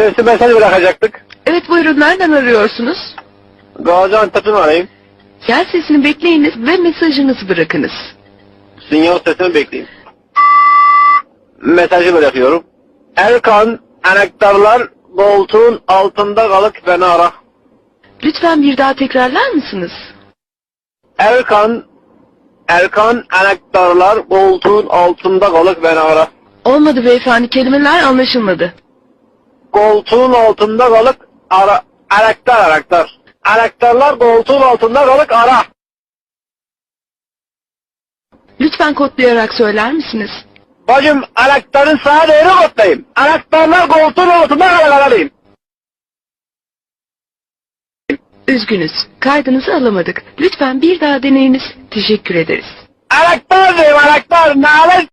sesli mesaj bırakacaktık. Evet buyurun nereden arıyorsunuz? Gaziantep'ten arayayım. Gel sesini bekleyiniz ve mesajınızı bırakınız. Sinyal sesini bekleyeyim. Mesajı bırakıyorum. Erkan, anahtarlar koltuğun altında kalıp beni ara. Lütfen bir daha tekrarlar mısınız? Erkan, Erkan, anahtarlar koltuğun altında kalıp beni ara. Olmadı beyefendi kelimeler anlaşılmadı. Koltuğun altında kalıp ara. Anahtar, anahtar. Anahtarlar koltuğun altında kalıp ara. Lütfen kodlayarak söyler misiniz? Bacım anahtarın sağa değeri kodlayayım. Anahtarlar koltuğun altında kalıp arayayım. Üzgünüz. Kaydınızı alamadık. Lütfen bir daha deneyiniz. Teşekkür ederiz. Anahtar diyeyim anahtar. Nalet